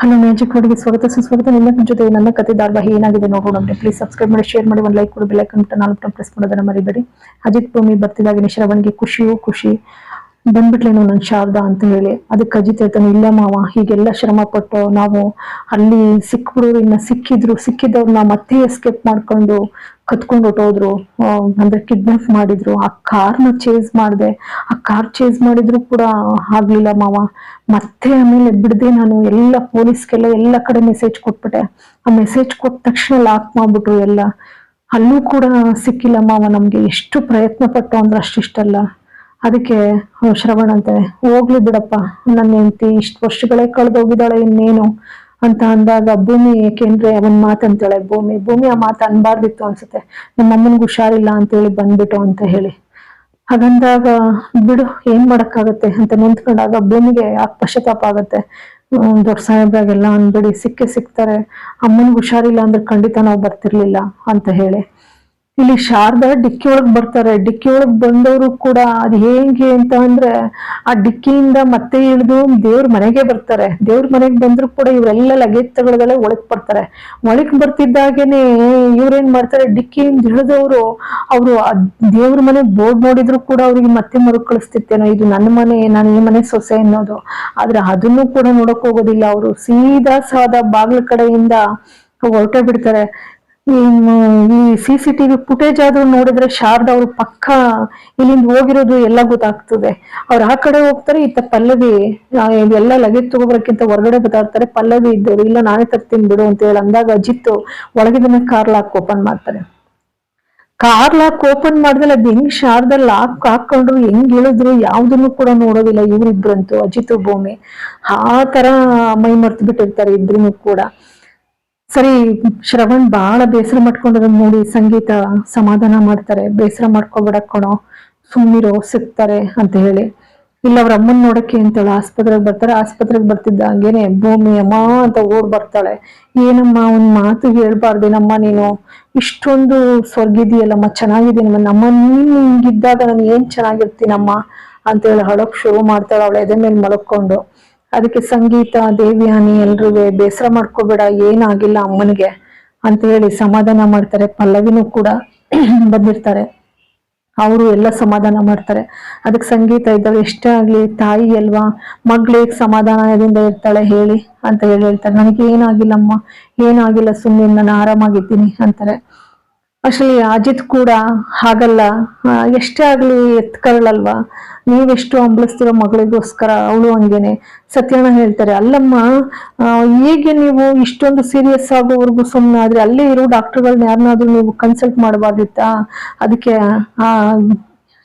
Hello magic ನೋಡಿಗೆ ಸ್ವಾಗತ ಸುಸ್ವಾಗತ ನಿಮ್ಮ ಜೊತೆ ನನ್ನ ಕತೆ ಧಾರಾವಾಹಿ ಏನಾಗಿದೆ ನೋಡೋಣ ಪ್ಲೀಸ್ ಸಬ್ಸ್ಕ್ರೈಬ್ ಮಾಡಿ ಶೇರ್ ಮಾಡಿ, ಒಂದು ಲೈಕ್ ಕೊಡಿ ಬೆಲ್ ಅಂತ ನಾಲ್ಕು ಪ್ರೆಸ್ ಮಾಡೋದನ್ನ ಮರಿಬೇಡಿ. ಅಜಿತ್ ಭೂಮಿ ಬರ್ತಿದ್ದಾಗಿನ ಶ್ರವಣ್ಗೆ ಖುಷಿಯು ಖುಷಿ. ಬಂದ್ಬಿಟ್ಲೇನು ನನ್ ಶಾರದಾ ಅಂತ ಹೇಳಿ. ಅದಕ್ಕೆ ಅಜಿತ್ ಹೇಳ್ತಾನೆ, ಇಲ್ಲ ಮಾವ, ಹೀಗೆಲ್ಲ ಶ್ರಮ ಪಟ್ಟು ನಾವು ಅಲ್ಲಿ ಸಿಕ್ಬಿಡೋರು ಇನ್ನ ಸಿಕ್ಕಿದ್ರು ಸಿಕ್ಕಿದವ್ರನ್ನ ಮತ್ತೆ ಎಸ್ಕೇಪ್ ಮಾಡ್ಕೊಂಡು ಕತ್ಕೊಂಡು ಹೊಟ್ಟೋದ್ರು ಅಂದ್ರೆ ಕಿಡ್ನಾಪ್ ಮಾಡಿದ್ರು. ಆ ಕಾರ್ನ ಚೇಸ್ ಮಾಡಿದೆ. ಆ ಕಾರ್ ಚೇಸ್ ಮಾಡಿದ್ರು ಕೂಡ ಆಗ್ಲಿಲ್ಲ ಮಾವ. ಮತ್ತೆ ಆಮೇಲೆ ಬಿಡದೆ ನಾನು, ಎಲ್ಲ ಪೊಲೀಸ್ಗೆಲ್ಲ ಎಲ್ಲ ಕಡೆ ಮೆಸೇಜ್ ಕೊಟ್ಬಿಟ್ಟೆ. ಆ ಮೆಸೇಜ್ ಕೊಟ್ಟ ತಕ್ಷಣ ಲಾಕ್ ಮಾಡ್ಬಿಟ್ರು ಎಲ್ಲ. ಅಲ್ಲೂ ಕೂಡ ಸಿಕ್ಕಿಲ್ಲ ಮಾವ ನಮ್ಗೆ. ಎಷ್ಟು ಪ್ರಯತ್ನ ಪಟ್ಟು ಅಂದ್ರೆ ಅಷ್ಟಿಷ್ಟಲ್ಲ. ಅದಕ್ಕೆ ಶ್ರವಣ ಅಂತಾನೆ ಹೋಗ್ಲಿ ಬಿಡಪ್ಪ. ನನ್ನ ಹೆಂಡತಿ ಇಷ್ಟು ವರ್ಷಗಳೇ ಕಳೆದೋಗಿದ್ದಾಳೆ ಇನ್ನೇನು? ಅಂತ ಅಂದಾಗ, ಭೂಮಿ ಏಕೆಂದ್ರೆ ಅವನ್ ಮಾತಂತಾಳೆ ಭೂಮಿ ಭೂಮಿ ಆ ಮಾತು ಅನ್ಬಾರ್ದಿತ್ತು ಅನ್ಸುತ್ತೆ. ನಮ್ಮ ಅಮ್ಮನಿಗೆ ಹುಷಾರಿಲ್ಲ ಅಂತ ಹೇಳಿ ಬಂದ್ಬಿಟ್ಟು ಅಂತ ಹೇಳಿ. ಹಾಗಂದಾಗ, ಬಿಡು, ಏನ್ ಮಾಡಕ್ಕಾಗತ್ತೆ? ಅಂತ ನಿಂತ್ಕೊಂಡಾಗ, ಭೂಮಿಗೆ ಪಶ್ಚಾತ್ತಾಪ ಆಗತ್ತೆ? ದೊಡ್ಡ ಸಾಹೇಬ್ರಾಗೆಲ್ಲ ಅನ್ಬೇಡಿ ಸಿಕ್ಕೇ ಸಿಗ್ತಾರೆ ಅಮ್ಮನಿಗೆ ಹುಷಾರಿಲ್ಲ ಅಂದ್ರೆ ಖಂಡಿತ ನಾವು ಬರ್ತಿರ್ಲಿಲ್ಲ, ಅಂತ ಹೇಳಿ. ಇಲ್ಲಿ ಶಾರದಾ ಡಿಕ್ಕಿ ಒಳಗ್ ಬರ್ತಾರೆ. ಡಿಕ್ಕಿ ಒಳಗೆ ಬಂದವರು ಕೂಡ ಅದು ಹೇಗೆ ಅಂತ ಅಂದ್ರೆ ಆ ಡಿಕ್ಕಿಯಿಂದ ಮತ್ತೆ ಇಳಿದು ದೇವ್ರ ಮನೆಗೆ ಬರ್ತಾರೆ. ದೇವ್ರ ಮನೆಗೆ ಬಂದ್ರು ಕೂಡ ಇವರೆಲ್ಲ ಲಗೇಜ್ ತಗೊಳ್ದಲ್ಲೇ ಒಳಗ್ ಬರ್ತಾರೆ. ಒಳಕ್ ಬರ್ತಿದ್ದಾಗೇನೆ ಇವ್ರೇನ್ ಮಾಡ್ತಾರೆ? ಡಿಕ್ಕಿಯಿಂದ ಇಳಿದವರು ಅವರು ದೇವ್ರ ಮನೆ ಬೋರ್ಡ್ ನೋಡಿದ್ರು ಕೂಡ ಅವ್ರಿಗೆ ಮತ್ತೆ ಮರುಕಳಿಸ್ತಿತ್ತೇನೋ. ಇದು ನನ್ನ ಮನೆ, ನಾನು ಈ ಮನೆ ಸೊಸೆ ಅನ್ನೋದು. ಆದ್ರೆ ಅದನ್ನು ಕೂಡ ನೋಡಕ್ ಹೋಗೋದಿಲ್ಲ. ಅವರು ಸೀದಾ ಸಾದ ಬಾಗ್ಲ ಕಡೆಯಿಂದ ಹೊರಟೆ ಬಿಡ್ತಾರೆ. ಈ ಸಿ ಸಿ ಟಿವಿ ಫುಟೇಜ್ ಆದ್ರೂ ನೋಡಿದ್ರೆ ಶಾರದಾ ಅವರು ಪಕ್ಕ ಇಲ್ಲಿಂದ ಹೋಗಿರೋದು ಎಲ್ಲ ಗೊತ್ತಾಗ್ತದೆ. ಅವ್ರು ಆ ಕಡೆ ಹೋಗ್ತಾರೆ ಇತ್ತ ಪಲ್ಲವಿ ಎಲ್ಲ ಲಗೇಜ್ ತಗೋಬರಕ್ಕಿಂತ ಹೊರಗಡೆ ಬರ್ತಾರೆ ಪಲ್ಲವಿ ಇದ್ದವ್ರು ಇಲ್ಲ ನಾನೇ ತರ್ತೀನಿ ಬಿಡು ಅಂತ ಹೇಳಿ ಅಂದಾಗ ಅಜಿತ್ ಒಳಗಿನ ಕಾರ್ ಲಾಕ್ ಓಪನ್ ಮಾಡ್ತಾರೆ. ಕಾರ್ ಲಾಕ್ ಓಪನ್ ಮಾಡಿದ್ರೆ ಅದ್ ಹೆಂಗ್ ಶಾರದಾ ಲಾಕ್ ಹಾಕೊಂಡ್ರು ಹೆಂಗ್ ಇಳಿದ್ರು, ಯಾವ್ದನ್ನು ಕೂಡ ನೋಡೋದಿಲ್ಲ ಇವ್ರಿಬ್ರಂತೂ, ಅಜಿತ್, ಭೂಮಿ. ಆ ತರ ಮೈ ಮರ್ತು ಬಿಟ್ಟಿರ್ತಾರೆ ಇಬ್ರು ಕೂಡ. ಸರಿ, ಶ್ರವಣ್ ಬಹಳ ಬೇಸರ ಮಾಡ್ಕೊಂಡಿರೋದ್ ನೋಡಿ, ಸಂಗೀತ ಸಮಾಧಾನ ಮಾಡ್ತಾರೆ. ಬೇಸರ ಮಾಡ್ಕೊಬೇಡ ಕಣೋ ಸಿಗ್ತಾರೆ ಅಂತ ಹೇಳಿ. ಇಲ್ಲ, ಅವ್ರ ಅಮ್ಮನ್ ನೋಡಕ್ಕೆ ಅಂತೇಳಿ ಆಸ್ಪತ್ರೆಗೆ ಬರ್ತಾರೆ. ಆಸ್ಪತ್ರೆಗೆ ಬರ್ತಿದ್ದ ಹಂಗೇನೆ, ಭೂಮಿ ಅಮ್ಮ ಅಂತ ಓಡ್ ಬರ್ತಾಳೆ. ಏನಮ್ಮ, ಒಂದ್ ಮಾತು ಹೇಳ್ಬಾರ್ದೇನಮ್ಮ ನೀನು? ಇಷ್ಟೊಂದು ಸ್ವರ್ಗಿದೆಯಲ್ಲಮ್ಮ ಚೆನ್ನಾಗಿದ್ದೀನಮ್ಮ ನಮ್ಮ ನೀನು ಹಿಂಗಿದ್ದಾಗ ನಾನು ಏನ್ ಚೆನ್ನಾಗಿರ್ತೀನಮ್ಮ? ಅಂತ ಹೇಳಿ ಹಳಕ್ ಶುರು ಮಾಡ್ತಾಳೆ ಅವಳ ಎದೆ ಮೇಲೆ ಮಲಕ್ಕೊಂಡು ಅದಕ್ಕೆ ಸಂಗೀತ, ದೇವ್ಯಾನಿ ಎಲ್ರೂ ಬೇಸರ ಮಾಡ್ಕೋಬೇಡ, ಏನಾಗಿಲ್ಲ ಅಮ್ಮನಿಗೆ ಅಂತ ಹೇಳಿ ಸಮಾಧಾನ ಮಾಡ್ತಾರೆ. ಪಲ್ಲವಿನೂ ಕೂಡ ಬಂದಿರ್ತಾರೆ. ಅವರು ಎಲ್ಲ ಸಮಾಧಾನ ಮಾಡ್ತಾರೆ. ಅದಕ್ಕೆ ಸಂಗೀತ ಇದ್ದಾವೆ ಎಷ್ಟೇ ಆಗ್ಲಿ ತಾಯಿ ಅಲ್ವಾ ಮಗ್ಳಿಗೆ ಸಮಾಧಾನದಿಂದ ಇರ್ತಾಳೆ ಹೇಳಿ ಅಂತ ಹೇಳಿ ಹೇಳ್ತಾರೆ. ನನಗೆ ಏನಾಗಿಲ್ಲಮ್ಮ, ಏನಾಗಿಲ್ಲ ಸುಮ್ಮನೆ ನಾನು ಆರಾಮಾಗಿದ್ದೀನಿ ಅಂತಾರೆ. ಅಷ್ಟರಲ್ಲಿ ಅಜಿತ್ ಕೂಡ ಹಾಗಲ್ಲ. ಎಷ್ಟೇ ಆಗಲಿ ಎತ್ಕೊಳ್ಳಲ್ವಾ ನೀವೆಷ್ಟು ಅಂಬಲಿಸ್ತಿರೋ ಮಗಳಿಗೋಸ್ಕರ ಅವಳು ಹಂಗೇನೆ. ಸತ್ಯಣ್ಣ ಹೇಳ್ತಾರೆ, ಅಲ್ಲಮ್ಮ ಹೇಗೆ ನೀವು ಇಷ್ಟೊಂದು ಸೀರಿಯಸ್ ಆಗೋವರೆಗೂ ಸುಮ್ಮನೆ ಆದರೆ ಅಲ್ಲೇ ಇರೋ ಡಾಕ್ಟರ್ಗಳನ್ನ ಯಾರನ್ನಾದ್ರೂ ನೀವು ಕನ್ಸಲ್ಟ್ ಮಾಡಬಾರ್ದಿತ್ತಾ? ಅದಕ್ಕೆ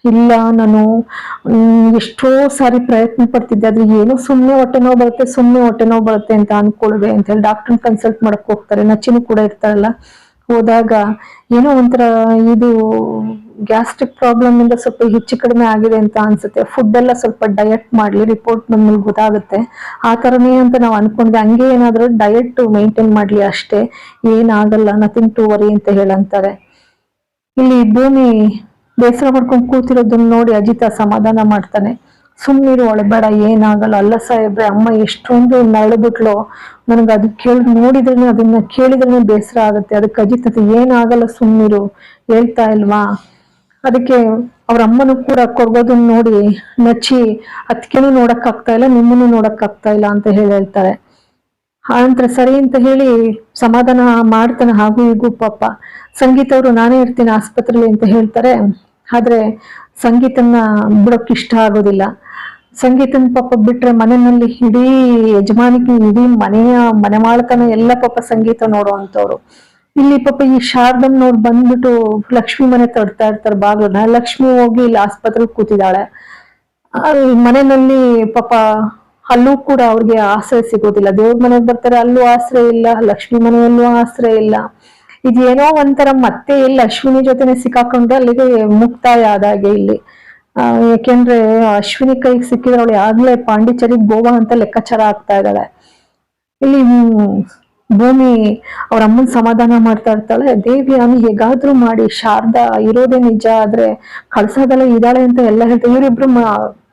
ಇಲ್ಲ, ನಾನು ಎಷ್ಟೋ ಸಾರಿ ಪ್ರಯತ್ನ ಪಡ್ತಿದ್ದೆ, ಆದ್ರೆ ಏನೋ ಸುಮ್ಮನೆ ಹೊಟ್ಟೆ ನೋವು ಬರುತ್ತೆ ಸುಮ್ಮನೆ ಹೊಟ್ಟೆ ನೋವು ಬರುತ್ತೆ ಅಂತ ಅನ್ಕೊಳ್ವೆ ಅಂತ ಹೇಳಿ ಡಾಕ್ಟರ್ ಕನ್ಸಲ್ಟ್ ಮಾಡಕ್ ಹೋಗ್ತಾರೆ. ನಚ್ಚಿನೂ ಕೂಡ ಇರ್ತಾರಲ್ಲ ಹೋದಾಗ ಏನೋ ಒಂಥರ ಇದು ಗ್ಯಾಸ್ಟ್ರಿಕ್ ಪ್ರಾಬ್ಲಮ್ ಇಂದ ಸ್ವಲ್ಪ ಹೆಚ್ಚು ಕಡಿಮೆ ಆಗಿದೆ ಅಂತ ಅನ್ಸುತ್ತೆ. ಫುಡ್ ಎಲ್ಲ ಸ್ವಲ್ಪ ಡಯಟ್ ಮಾಡ್ಲಿ ರಿಪೋರ್ಟ್ ನಮ್ಮಲ್ಲಿ ಗೊತ್ತಾಗುತ್ತೆ. ಆ ತರನೇ ಅಂತ ನಾವು ಅನ್ಕೊಂಡ್ವಿ. ಹಂಗೆ ಏನಾದರೂ ಡಯಟ್ ಮೇಂಟೈನ್ ಮಾಡ್ಲಿ ಅಷ್ಟೇ. ಏನಾಗಲ್ಲ ನಥಿಂಗ್ ಟು ವರಿ ಅಂತ ಹೇಳಂತಾರೆ. ಇಲ್ಲಿ ಭೂಮಿ ಬೇಸರ ಮಾಡ್ಕೊಂಡು ಕೂತಿರೋದನ್ನ ನೋಡಿ ಅಜಿತ ಸಮಾಧಾನ ಮಾಡ್ತಾನೆ. ಸುಮ್ಮನಿರು ಒಳಬೇಡ ಏನಾಗಲ್ಲ, ಅಲ್ಲ ಸಾಹೇಬ್ರೆ, ಅಮ್ಮ ಎಷ್ಟೊಂದು ನಳಬಿಟ್ಲು ನನಗೆ ಅದು ಕೇಳಿ ನೋಡಿದ್ರೆ ಅದನ್ನ ಕೇಳಿದ್ರೆ ಬೇಸರ ಆಗುತ್ತೆ. ಅದಕ್ಕೆ ಅಜಿತತೆ, ಏನಾಗಲ್ಲ ಸುಮ್ಮನಿರು ಹೇಳ್ತಾ ಇಲ್ವಾ? ಅದಕ್ಕೆ ಅವ್ರ ಅಮ್ಮನೂ ಕೂಡ ಕೊರ್ಗೋದನ್ನ ನೋಡಿ ನಚ್ಚಿ ಅದಕ್ಕೇನು ನೋಡಕ್ ಆಗ್ತಾ ಇಲ್ಲ, ನಿಮ್ಮನ್ನು ನೋಡಕ್ ಆಗ್ತಾ ಇಲ್ಲ, ಅಂತ ಹೇಳಿ ಹೇಳ್ತಾರೆ. ಆನಂತರ ಸರಿ ಅಂತ ಹೇಳಿ ಸಮಾಧಾನ ಮಾಡ್ತಾನೆ, ಹಾಗೂ ಹೀಗೂ ಪಾಪ. ಸಂಗೀತ ಅವರು ನಾನೇ ಇರ್ತೀನಿ ಆಸ್ಪತ್ರೆಯಲ್ಲಿ ಅಂತ ಹೇಳ್ತಾರೆ. ಆದ್ರೆ ಸಂಗೀತನ ಬಿಡೋಕ್ ಇಷ್ಟ ಆಗೋದಿಲ್ಲ. ಸಂಗೀತನ ಪಾಪ ಬಿಟ್ರೆ ಮನೆಯಲ್ಲಿ ಇಡೀ ಯಜಮಾನಿಗೆ ಇಡೀ ಮನೆಯ ಮನೆ ಮಾಲಕನ ಎಲ್ಲ ಪಾಪ ಸಂಗೀತ ನೋಡುವಂತವ್ರು ಇಲ್ಲಿ ಪಾಪ ಈ ಶಾರದಮ್ಮನವ್ರು ಬಂದ್ಬಿಟ್ಟು ಲಕ್ಷ್ಮಿ ಮನೆ ತಡ್ತಾ ಇರ್ತಾರೆ ಬಾಗ್ಲನ್ನ. ಲಕ್ಷ್ಮಿ ಹೋಗಿ ಇಲ್ಲಿ ಆಸ್ಪತ್ರೆಗೆ ಕೂತಿದ್ದಾಳೆ. ಮನೆಯಲ್ಲಿ ಪಾಪ ಅಲ್ಲೂ ಕೂಡ ಅವ್ರಿಗೆ ಆಶ್ರಯ ಸಿಗೋದಿಲ್ಲ. ದೇವ್ರ ಮನೆಗೆ ಬರ್ತಾರೆ, ಅಲ್ಲೂ ಆಶ್ರಯ ಇಲ್ಲ. ಲಕ್ಷ್ಮಿ ಮನೆಯಲ್ಲೂ ಆಶ್ರಯ ಇಲ್ಲ. ಇದೇನೋ ಒಂಥರ ಮತ್ತೆ ಇಲ್ಲಿ ಅಶ್ವಿನಿ ಜೊತೆನೆ ಸಿಕ್ಕಾಕೊಂಡ್ರೆ ಅಲ್ಲಿಗೆ ಮುಕ್ತಾಯ ಆದಾಗೆ ಇಲ್ಲಿ. ಯಾಕೆಂದ್ರೆ ಅಶ್ವಿನಿ ಕೈಗೆ ಸಿಕ್ಕಿದ್ರೆ ಅವಳು ಆಗ್ಲೇ ಪಾಂಡಿಚೇರಿ ಗೋವಾ ಅಂತ ಲೆಕ್ಕಾಚಾರ ಆಗ್ತಾ ಇದ್ದಾಳೆ. ಇಲ್ಲಿ ಭೂಮಿ ಅವ್ರ ಅಮ್ಮನ ಸಮಾಧಾನ ಮಾಡ್ತಾ ಇರ್ತಾಳೆ. ದೇವಿಯಾನಿ ಹೇಗಾದ್ರೂ ಮಾಡಿ, ಶಾರದಾ, ಇರೋದೇ ನಿಜ, ಆದ್ರೆ ಕಳ್ಸೋದಲ್ಲ ಇದ್ದಾಳೆ ಅಂತ ಎಲ್ಲ ಹೇಳ್ತಾರೆ ಇವರಿಬ್ರು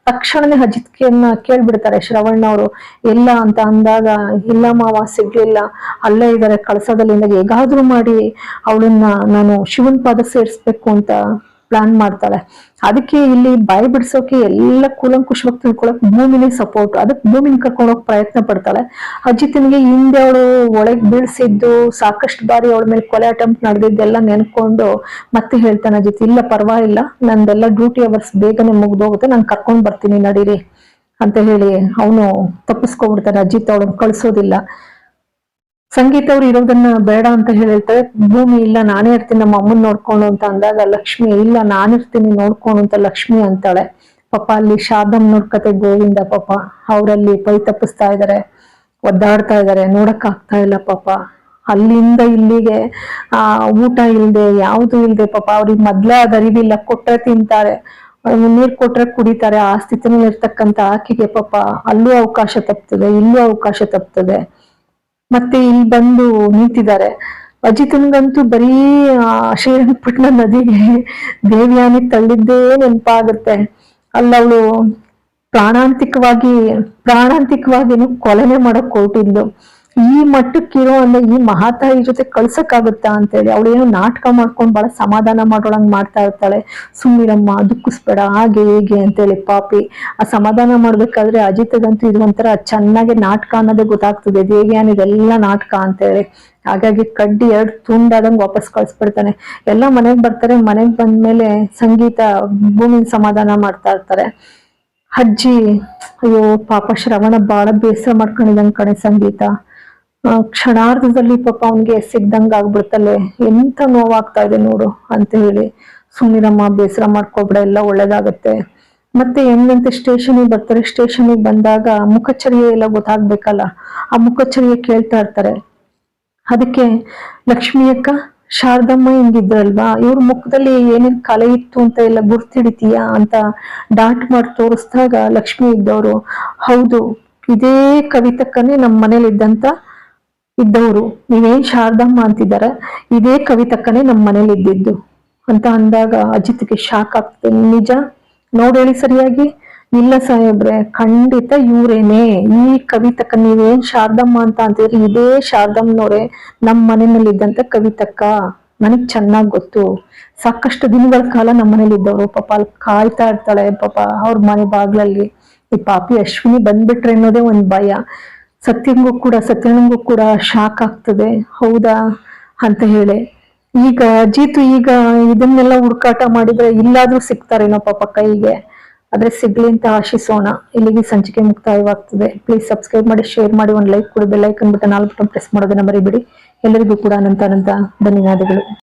ತಕ್ಷಣನೇ ಹಜಿತ್ಕೆಯನ್ನ ಕೇಳ್ಬಿಡ್ತಾರೆ. ಶ್ರವಣ್ ಅವರು ಎಲ್ಲ ಅಂತ ಅಂದಾಗ, ಇಲ್ಲ ಮಾವ, ಸಿಗ್ಲಿಲ್ಲ. ಅಲ್ಲೇ ಇದ್ದಾರೆ ಕಳಸದಲ್ಲಿ ಹೇಗಾದ್ರೂ ಮಾಡಿ, ಅವಳನ್ನ ನಾನು ಶಿವನ್ ಪಾದ ಸೇರಿಸ್ಬೇಕು ಅಂತ ಪ್ಲಾನ್ ಮಾಡ್ತಾಳೆ ಅದಕ್ಕೆ ಇಲ್ಲಿ ಬಾಯಿ ಬಿಡ್ಸೋಕೆ ಎಲ್ಲ ಕೂಲಂಕುಷವಾಗಿ ತಿಳ್ಕೊಳಕ್ ಭೂಮಿನೇ ಸಪೋರ್ಟ್ ಅದಕ್ಕೆ ಭೂಮಿನ ಕರ್ಕೊಂಡೋಗ್ ಪ್ರಯತ್ನ ಪಡ್ತಾಳೆ ಅಜಿತನಿಗೆ ಹಿಂದೆ ಅವಳು ಒಳಗ್ ಬೀಳ್ಸಿದ್ದು, ಸಾಕಷ್ಟು ಬಾರಿ ಅವಳ ಮೇಲೆ ಕೊಲೆ ಅಟೆಂಪ್ಟ್ ನಡೆದಿದ್ದೆಲ್ಲ ನೆನ್ಕೊಂಡು ಮತ್ತೆ ಹೇಳ್ತಾನೆ ಅಜಿತ್, ಇಲ್ಲ, ಪರವಾಗಿಲ್ಲ. ನಂದೆಲ್ಲ ಡ್ಯೂಟಿ ಅವರ್ಸ್ ಬೇಗನೆ ಮುಗ್ದೋಗುತ್ತೆ. ನಾನು ಕರ್ಕೊಂಡ್ ಬರ್ತೀನಿ, ನಡೀರಿ. ಅಂತ ಹೇಳಿ ಅವನು ತಪ್ಪಿಸ್ಕೊಬಿಡ್ತಾನೆ. ಅಜಿತ್ ಅವಳನ್ನ ಕಳ್ಸೋದಿಲ್ಲ. ಸಂಗೀತ ಅವ್ರು ಇರೋದನ್ನ ಬೇಡ ಅಂತ ಹೇಳಿರ್ತಾರೆ. ಭೂಮಿ ಇಲ್ಲ, ನಾನೇ ಇರ್ತೀನಿ, ನಮ್ಮ ಅಮ್ಮನ್ ನೋಡ್ಕೊಂಡು ಅಂತ ಅಂದಾಗ ಲಕ್ಷ್ಮಿ, ಇಲ್ಲ ನಾನಿರ್ತೀನಿ ನೋಡ್ಕೊಂಡು ಅಂತ ಲಕ್ಷ್ಮಿ ಅಂತಾಳೆ. ಪಾಪ ಅಲ್ಲಿ ಶಾದಂ ನೋಡ್ಕತೆ ಗೋವಿಂದ ಪಾಪ ಅವರಲ್ಲಿ ಪೈ ತಪ್ಪಿಸ್ತಾ ಇದಾರೆ, ಒದ್ದಾಡ್ತಾ ಇದಾರೆ, ನೋಡಕ್ ಆಗ್ತಾ ಇಲ್ಲ ಪಾಪ. ಅಲ್ಲಿಂದ ಇಲ್ಲಿಗೆ, ಆ, ಊಟ ಇಲ್ದೆ, ಯಾವ್ದು ಇಲ್ದೆ ಪಾಪ, ಅವ್ರಿಗೆ ಮೊದ್ಲೇ ಅರಿವಿಲ್ಲ, ಕೊಟ್ರೆ ತಿಂತಾರೆ. ನೀರ್ ಕೊಟ್ರೆ ಕುಡಿತಾರೆ, ಆ ಸ್ಥಿತಿನಲ್ಲಿ ಇರ್ತಕ್ಕಂತ ಆಕೆಗೆ ಪಾಪ ಅಲ್ಲೂ ಅವಕಾಶ ತಪ್ತದೆ, ಇಲ್ಲೂ ಅವಕಾಶ ತಪ್ತದೆ. ಮತ್ತೆ ಇಲ್ಲಿ ಬಂದು ನಿಂತಿದ್ದಾರೆ. ಅಜಿತನ್ಗಂತೂ ಬರೀ ಶ್ರೀರಂಗಪಟ್ಟಣ ನದಿಗೆ ದೇವಿಯಾನಿ ತಳ್ಳಿದ್ದೇ ನೆನಪಾಗುತ್ತೆ. ಅಲ್ಲವಳು ಪ್ರಾಣಾಂತಿಕವಾಗಿ, ಪ್ರಾಣಾಂತಿಕವಾಗಿನೂ ಕೊಲೆನೆ ಮಾಡಕ್ ಹೊರಟಿದ್ಲು. ಈ ಮಟ್ಟಕ್ಕಿರೋ ಅಂದ್ರೆ ಈ ಮಹಾತಾಯಿ ಜೊತೆ ಕಳ್ಸಕ್ಕಾಗುತ್ತಾ ಅಂತೇಳಿ. ಅವಳು ಏನೋ ನಾಟಕ ಮಾಡ್ಕೊಂಡು ಬಹಳ ಸಮಾಧಾನ ಮಾಡೋಳಂಗ್ ಮಾಡ್ತಾ ಇರ್ತಾಳೆ. ಸುಮ್ಮಿರಮ್ಮ ದುಃಖಿಸ್ಬೇಡ, ಹಾಗೆ ಹೇಗೆ ಅಂತೇಳಿ ಪಾಪಿ. ಆ ಸಮಾಧಾನ ಮಾಡ್ಬೇಕಾದ್ರೆ ಅಜಿತ್ಗಂತೂ ಇದು ಒಂಥರ ಚೆನ್ನಾಗಿ ನಾಟಕ ಅನ್ನೋದೇ ಗೊತ್ತಾಗ್ತದೆ. ದೇವ್ಯಾನ್ ಇದೆಲ್ಲ ನಾಟಕ ಅಂತೇಳಿ. ಹಾಗಾಗಿ ಕಡ್ಡಿ ಎರಡು ತುಂಡಾದಂಗ್ ವಾಪಸ್ ಕಳ್ಸ್ಬಿಡ್ತಾನೆ. ಎಲ್ಲ ಮನೆಗೆ ಬರ್ತಾರೆ. ಮನೆಗೆ ಬಂದ್ಮೇಲೆ ಸಂಗೀತ ಭೂಮಿನ ಸಮಾಧಾನ ಮಾಡ್ತಾ ಇರ್ತಾರೆ. ಅಜ್ಜಿ, ಅಯ್ಯೋ ಪಾಪ ಶ್ರವಣ ಬಹಳ ಬೇಸರ ಮಾಡ್ಕೊಂಡಿದಂಗೆ ಕಣೆ ಸಂಗೀತ. ಕ್ಷಣಾರ್ಧದಲ್ಲಿ ಪಾಪ ಅವನಿಗೆ ಸಿಗ್ದಂಗ ಆಗ್ಬಿಡ್ತಲ್ಲೆ, ಎಂತ ನೋವಾಗ್ತಾ ಇದೆ ನೋಡು ಅಂತ ಹೇಳಿ ಸುಮ್ಮನಮ್ಮ ಬೇಸರ ಮಾಡ್ಕೊಬಿಡ, ಎಲ್ಲ ಒಳ್ಳೇದಾಗತ್ತೆ. ಮತ್ತೆ ಹೆಂಗಂತೆ ಸ್ಟೇಷನಿಗೆ ಬರ್ತಾರೆ, ಸ್ಟೇಷನಿಗೆ ಬಂದಾಗ ಮುಖಚರ್ಯೆ ಎಲ್ಲ ಗೊತ್ತಾಗ್ಬೇಕಲ್ಲ, ಆ ಮುಖಚರ್ಯೆ ಕೇಳ್ತಾ ಇರ್ತಾರೆ. ಅದಕ್ಕೆ ಲಕ್ಷ್ಮಿ ಅಕ್ಕ, ಶಾರದಮ್ಮ ಹಿಂಗಿದ್ರಲ್ವಾ? ಇವ್ರ ಮುಖದಲ್ಲಿ ಏನೇನ್ ಕಲೆ ಇತ್ತು ಅಂತ ಎಲ್ಲ ಗುರ್ತಿಡಿತೀಯಾ ಅಂತ ಡಾಟ್ ಮಾಡಿ ತೋರಿಸಿದಾಗ ಲಕ್ಷ್ಮಿ ಇದ್ದವರು, ಹೌದು, ಇದೇ ಕವಿತಕ್ಕನೇ ನಮ್ಮ ಮನೇಲಿ ಇದ್ದಂತ ಇದ್ದವರು. ನೀವೇನ್ ಶಾರದಮ್ಮ ಅಂತಿದ್ದಾರೆ. ಇದೇ ಕವಿತಕ್ಕನೆ ನಮ್ಮ ಮನೇಲಿ ಇದ್ದಿದ್ದು. ಅಂತ ಅಂದಾಗ ಅಜಿತ್ಗೆ ಶಾಕ್ ಆಗ್ತದೆ ನಿಜ? ನೋಡೇಳಿ ಸರಿಯಾಗಿ? ಇಲ್ಲ ಸಾಹೇಬ್ರೆ, ಖಂಡಿತ ಇವ್ರೇನೆ. ಈ ಕವಿತಕ್ಕ ನೀವೇನ್ ಶಾರದಮ್ಮ ಅಂತ ಅಂತಿದ್ರಿ ಇದೇ ಶಾರದಮ್ಮನವ್ರೆ ನಮ್ಮ ಮನೆಯಲ್ಲಿ ಇದ್ದಂತ ಕವಿತಕ್ಕ ನನಗ್ ಚೆನ್ನಾಗ್ ಗೊತ್ತು. ಸಾಕಷ್ಟು ದಿನಗಳ ಕಾಲ ನಮ್ಮ ಮನೇಲಿ ಇದ್ದವರು. ಪಾಪ ಅಲ್ಲಿ ಕಾಯ್ತಾ ಇರ್ತಾಳೆ. ಪಾಪ ಅವ್ರ ಮನೆ ಬಾಗ್ಲಲ್ಲಿ. ಈ ಪಾಪಿ ಅಶ್ವಿನಿ ಬಂದ್ಬಿಟ್ರೆ ಅನ್ನೋದೇ ಒಂದ್ ಭಯ. ಸತ್ಯಂಗೂ ಕೂಡ, ಸತ್ಯನಿಗೂ ಕೂಡ ಶಾಕ್ ಆಗ್ತದೆ. ಹೌದಾ? ಅಂತ ಹೇಳಿ. ಈಗ ಜೀತು ಈಗ ಇದನ್ನೆಲ್ಲ ಹುಡುಕಾಟ ಮಾಡಿದ್ರೆ ಇಲ್ಲಾದ್ರೂ ಸಿಗ್ತಾರೇನೋ ಪಾಪ ಕೈಗೆ. ಆದ್ರೆ ಸಿಗ್ಲಿ ಅಂತ ಆಶಿಸೋಣ. ಇಲ್ಲಿಗೆ ಸಂಚಿಕೆ ಮುಕ್ತಾಯವಾಗ್ತದೆ. ಪ್ಲೀಸ್ ಸಬ್ಸ್ಕ್ರೈಬ್ ಮಾಡಿ ಶೇರ್ ಮಾಡಿ, ಒಂದು ಲೈಕ್ ಕೊಡಿ bell icon button all button press ಮಾಡೋದನ್ನ ಮರಿಬೇಡಿ. ಎಲ್ಲರಿಗೂ ಕೂಡ ಅನಂತ ಅನಂತ ಧನ್ಯವಾದಗಳು.